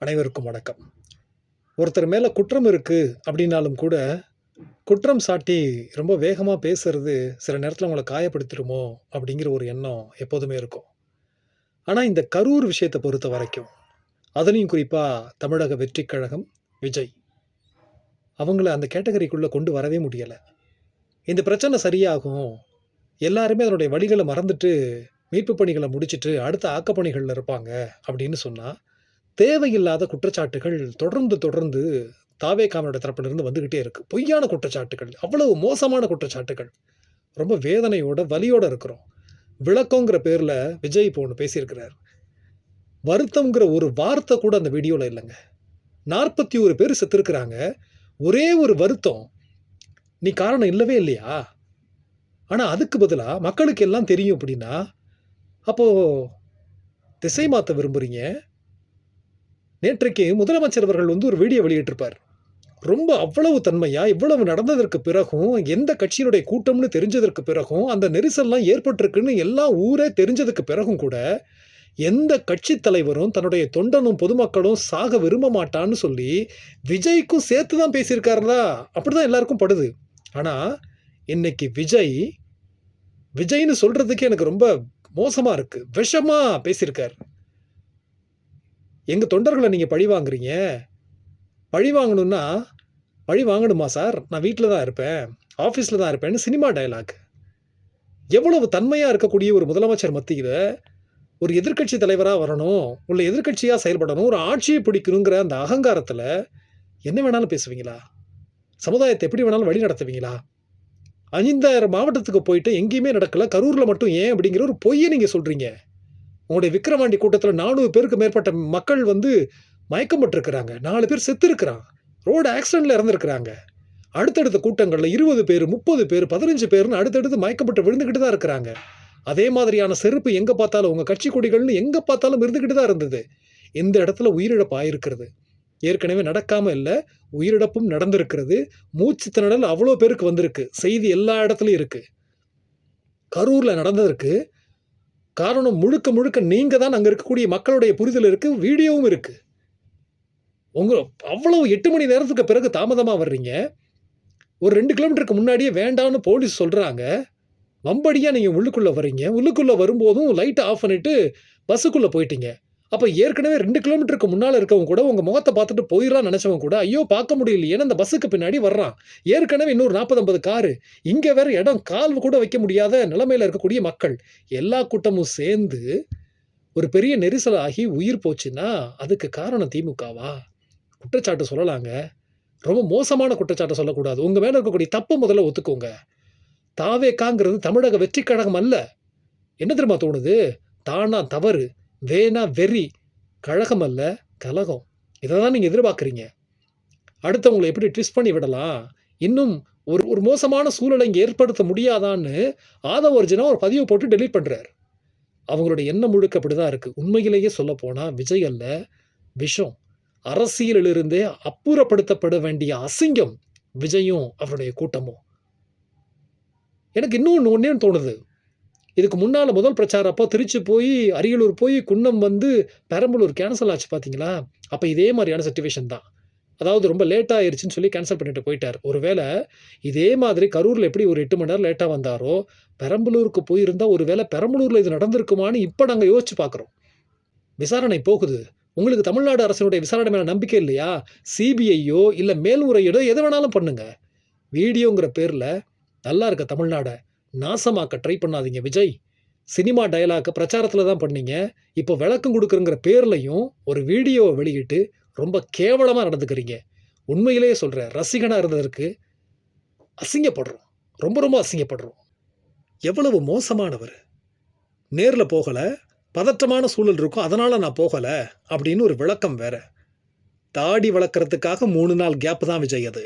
அனைவருக்கும் வணக்கம். ஒருத்தர் மேலே குற்றம் இருக்குது அப்படின்னாலும் கூட குற்றம் சாட்டி ரொம்ப வேகமாக பேசுறது சில நேரத்தில் உங்களை காயப்படுத்திடுமோ அப்படிங்கிற ஒரு எண்ணம் எப்போதுமே இருக்கும். ஆனால் இந்த கரூர் விஷயத்தை பொறுத்த வரைக்கும் அதுலேயும் குறிப்பாக தமிழக வெற்றிக் கழகம் விஜய். அவங்கள அந்த கேட்டகரிக்குள்ளே கொண்டு வரவே முடியலை. இந்த பிரச்சனை சரியாகும் எல்லாருமே அதனுடைய வழிகளை மறந்துட்டு மீட்பு பணிகளை முடிச்சுட்டு அடுத்த ஆக்கப்பணிகளில் இருப்பாங்க அப்படின்னு சொன்னால் தேவையில்லாத குற்றச்சாட்டுகள் தொடர்ந்து தொடர்ந்து தாவே காமனோட தரப்பிலிருந்து வந்துக்கிட்டே இருக்கு. பொய்யான குற்றச்சாட்டுகள் அவ்வளவு மோசமான குற்றச்சாட்டுகள். ரொம்ப வேதனையோட வலியோட இருக்கிறோம். விளக்கங்கிற பேரில் விஜய் இப்போ ஒன்று பேசியிருக்கிறார். வருத்தங்கிற ஒரு வார்த்தை கூட அந்த வீடியோவில் இல்லைங்க. நாற்பத்தி ஒரு பேர் செத்துருக்குறாங்க. ஒரே ஒரு வருத்தம் நீ காரணம் இல்லவே இல்லையா? ஆனால் அதுக்கு பதிலாக மக்களுக்கு எல்லாம் தெரியும் அப்படின்னா அப்போது திசை மாற்ற விரும்புகிறீங்க நேற்றைக்கு முதலமைச்சர் அவர்கள் வந்து ஒரு வீடியோ வெளியிட்டிருப்பார். ரொம்ப அவ்வளவு தன்மையாக இவ்வளவு நடந்ததற்கு பிறகும் எந்த கட்சியினுடைய கூட்டம்னு தெரிஞ்சதற்கு பிறகும் அந்த நெரிசல்லாம் ஏற்பட்டிருக்குன்னு எல்லா ஊரே தெரிஞ்சதுக்கு பிறகும் கூட எந்த கட்சி தலைவரும் தன்னுடைய தொண்டனும் பொதுமக்களும் சாக விரும்ப மாட்டான்னு சொல்லி விஜய்க்கும் சேர்த்து தான் பேசியிருக்காருதா அப்படிதான் எல்லாருக்கும் படுது. ஆனால் இன்னைக்கு விஜய் விஜய்னு சொல்கிறதுக்கு எனக்கு ரொம்ப மோசமாக இருக்குது விஷமாக பேசியிருக்கார். எங்கள் தொண்டர்களை நீங்கள் பழி வாங்குறீங்க? பழி வாங்கணும்னா பழி வாங்கணுமா சார்? நான் வீட்டில் தான் இருப்பேன். ஆஃபீஸில் தான் இருப்பேன்னு சினிமா டயலாக் எவ்வளவு தன்மையாக இருக்கக்கூடிய ஒரு முதலமைச்சர் மத்தியில் ஒரு எதிர்க்கட்சி தலைவராக வரணும் உள்ள எதிர்க்கட்சியாக செயல்படணும் ஒரு ஆட்சியை பிடிக்கணுங்கிற அந்த அகங்காரத்தில் என்ன வேணாலும் பேசுவீங்களா? சமுதாயத்தை எப்படி வேணாலும் வழி நடத்துவீங்களா? ஐந்தாயிரம் மாவட்டத்துக்கு போயிட்டு எங்கேயுமே நடக்கல கரூரில் மட்டும் ஏன் அப்படிங்கிற ஒரு பொய்யை நீங்கள் சொல்கிறீங்க உங்களுடைய விக்ரவாண்டி கூட்டத்தில் நானூறு பேருக்கு மேற்பட்ட மக்கள் வந்து மயக்கப்பட்டிருக்கிறாங்க. நாலு பேர் செத்து இருக்கிறான் ரோடு ஆக்சிடெண்ட்டில் இறந்துருக்கிறாங்க. அடுத்தடுத்த கூட்டங்களில் இருபது பேர் முப்பது பேர் பதினஞ்சு பேர்னு அடுத்தடுத்து மயக்கப்பட்டு விழுந்துக்கிட்டு தான் இருக்கிறாங்க. அதே மாதிரியான செருப்பு எங்கே பார்த்தாலும் உங்கள் கட்சி கொடிகள்னு எங்கே பார்த்தாலும் இருந்துக்கிட்டு தான் இருந்தது. இந்த இடத்துல உயிரிழப்பு ஆயிருக்கிறது. ஏற்கனவே நடக்காமல் இல்லை உயிரிழப்பும் நடந்திருக்கிறது. மூச்சு திணறல் அவ்வளோ பேருக்கு வந்திருக்கு. செய்தி எல்லா இடத்துலையும் இருக்குது கரூரில் நடந்ததற்கு காரணம் முழுக்க முழுக்க நீங்கள் தான் அங்கே இருக்கக்கூடிய மக்களுடைய புரிதல் இருக்குது வீடியோவும் இருக்குது உங்கள் அவ்வளவு எட்டு மணி நேரத்துக்கு பிறகு தாமதமாக வர்றீங்க. ஒரு ரெண்டு கிலோமீட்டருக்கு முன்னாடியே வேண்டான்னு போலீஸ் சொல்கிறாங்க வம்படியாக நீங்கள் உள்ளுக்குள்ளே வரீங்க உள்ளுக்குள்ளே வரும்போதும் லைட்டை ஆஃப் பண்ணிவிட்டு பஸ்ஸுக்குள்ளே போயிட்டீங்க. அப்போ ஏற்கனவே ரெண்டு கிலோமீட்டருக்கு முன்னால் இருக்கவங்க கூட உங்கள் முகத்தை பார்த்துட்டு போயிடலாம் நினச்சவங்க கூட ஐயோ பார்க்க முடியலையேன்னு அந்த பஸ்ஸுக்கு பின்னாடி வர்றான். ஏற்கனவே இன்னொரு நாற்பது ஐம்பது காரு. இங்கே வேற இடம் கால் கூட வைக்க முடியாத நிலைமையில் இருக்கக்கூடிய மக்கள். எல்லா கூட்டமும் சேர்ந்து ஒரு பெரிய நெரிசல் ஆகி உயிர் போச்சுன்னா அதுக்கு காரணம் திமுகவா? குற்றச்சாட்டு சொல்லலாங்க. ரொம்ப மோசமான குற்றச்சாட்டை சொல்லக்கூடாது. உங்கள் மேலே இருக்கக்கூடிய தப்பை முதல்ல ஒத்துக்கோங்க. தாவேக்காங்கிறது தமிழக வெற்றி கழகம் அல்ல. என்ன தெரியுமா தோணுது? தானா தவறு. வேணா வெறி கழகம் அல்ல கலகம். இதை தான் நீங்கள் எதிர்பார்க்குறீங்க. அடுத்தவங்களை எப்படி ட்விஸ்ட் பண்ணி விடலாம்? இன்னும் ஒரு ஒரு மோசமான சூழலை இங்கே ஏற்படுத்த முடியாதான்னு ஆதவ ஒரிஜினா ஒரு பதிவு போட்டு டெலீட் பண்ணுறாரு அவங்களுடைய எண்ணம் முழுக்க அப்படி தான் இருக்குது உண்மையிலேயே சொல்லப்போனால் விஜய் அல்ல விஷம். அரசியலிலிருந்தே அப்புறப்படுத்தப்பட வேண்டிய அசிங்கம் விஜயும் அவருடைய கூட்டமும். எனக்கு இன்னும் ஒன்று தோணுது. இதுக்கு முன்னால் முதல் பிரச்சாரம். அப்போ திருச்சி போய் அரியலூர் போய் குன்னம் வந்து பெரம்பலூர் கேன்சல் ஆச்சு பார்த்தீங்களா அப்போ இதே மாதிரியான சுச்சுவேஷன் தான். அதாவது ரொம்ப லேட்டாக ஆயிடுச்சுன்னு சொல்லி கேன்சல் பண்ணிட்டு போயிட்டார். ஒருவேளை இதே மாதிரி கரூரில் எப்படி ஒரு எட்டு மணி நேரம் லேட்டாக வந்தாரோ பெரம்பலூருக்கு போயிருந்தால் ஒருவேளை பெரம்பலூரில் இது நடந்திருக்குமான்னு இப்போ நாங்கள் யோசிச்சு பார்க்குறோம் விசாரணை போகுது. உங்களுக்கு தமிழ்நாடு அரசினுடைய விசாரணை மேலே நம்பிக்கை இல்லையா? சிபிஐயோ இல்லை மேல்முறையீடோ எது வேணாலும் பண்ணுங்க. வீடியோங்கிற பேரில் நல்லா இருக்க தமிழ்நாடை. நாசமாக்க ட்ரை பண்ணாதீங்க விஜய். சினிமா டயலாக்க பிரச்சாரத்தில் தான் பண்ணீங்க. இப்போ விளக்கம் கொடுக்குறங்கிற பேர்லையும் ஒரு வீடியோவை வெளியிட்டு ரொம்ப கேவலமாக நடந்துக்கிறீங்க. உண்மையிலேயே சொல்கிறேன் ரசிகனாக இருந்ததற்கு அசிங்கப்படுறோம். ரொம்ப ரொம்ப அசிங்கப்படுறோம். எவ்வளவு மோசமானவர். நேரில் போகலை பதற்றமான சூழல் இருக்கும் அதனால் நான் போகலை அப்படின்னு ஒரு விளக்கம் வேற. தாடி வளர்க்குறதுக்காக மூணு நாள் கேப் தான் விஜய் அது.